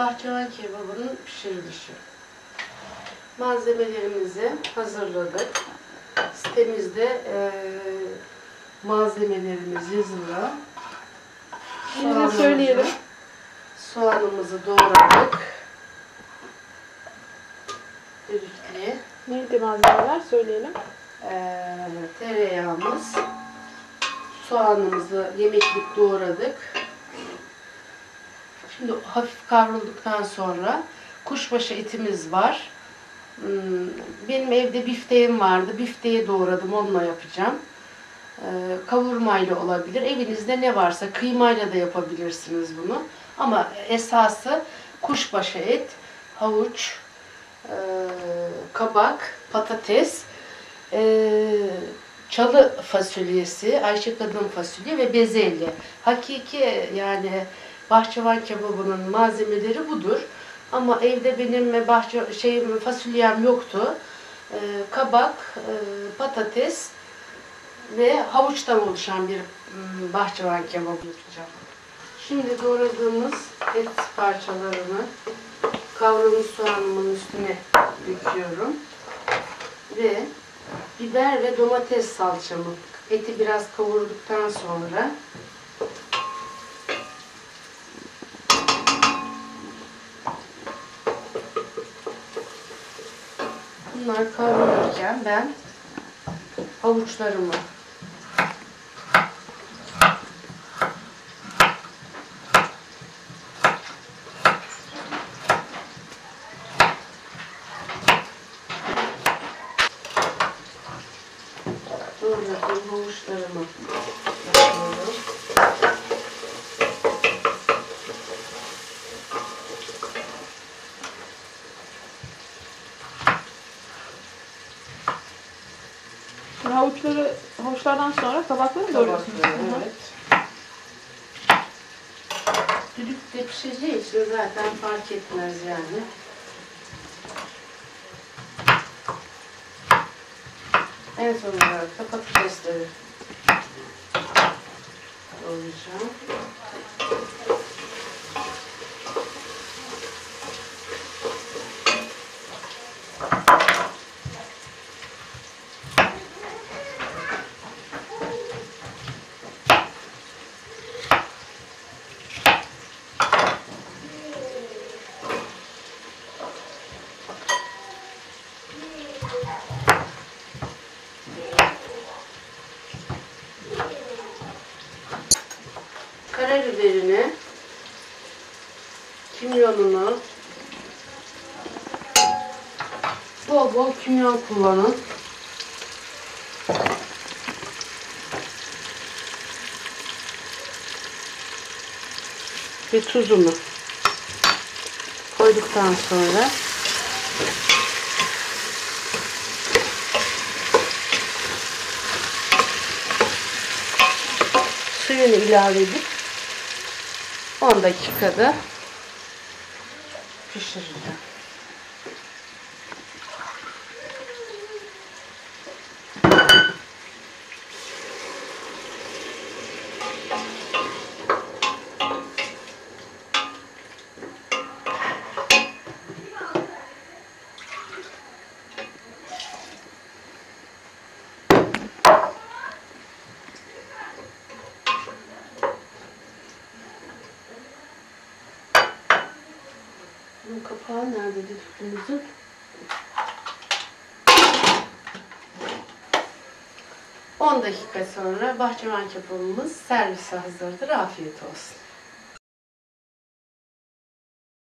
bahçıvan kebabının pişirilişi. Malzemelerimizi hazırladık. Sitemizde eee malzemelerimiz yazılı. Şimdi söyleyelim. Soğanımızı doğradık. Düdüklü. Neydi malzemeler söyleyelim. Eee, tereyağımız. Soğanımızı yemeklik doğradık. Şimdi hafif kavrulduktan sonra kuşbaşı etimiz var. Hmm, Benim evde bifteğim vardı. Bifteği doğradım. Onunla yapacağım. Eee, Kavurmayla olabilir. Evinizde ne varsa kıymayla da yapabilirsiniz bunu. Ama esası kuşbaşı et, havuç, eee, kabak, patates, eee, çalı fasulyesi, Ayşe kadın fasulye ve bezelye. Hakiki yani bahçıvan kebabının malzemeleri budur. Ama evde benim bahçe şey fasulyem yoktu. Ee, kabak, e, patates ve havuçtan oluşan bir mm, bahçıvan kebabı yapacağım. Şimdi doğradığımız et parçalarını kavrulmuş soğanımın üstüne döküyorum. Ve biber ve domates salçamı eti biraz kavurduktan sonra bunlar kavrulurken ben havuçlarımı doğradığım havuçlarımı yapıyorum. Havuçları, havuçlardan sonra kabakları mı doğruyorsunuz? Evet. Düdükte pişeceği için zaten fark etmez yani. En son olarak da patatesleri doğrayacağım. Karabiberini, kimyonunu, bol bol kimyon kullanın. Ve tuzunu koyduktan sonra suyunu ilave edip 10 dakikada pişireceğim. Bunun kapağı nerede düdüklümüzün? On dakika sonra bahçıvan kebabımız servise hazırdır. Afiyet olsun.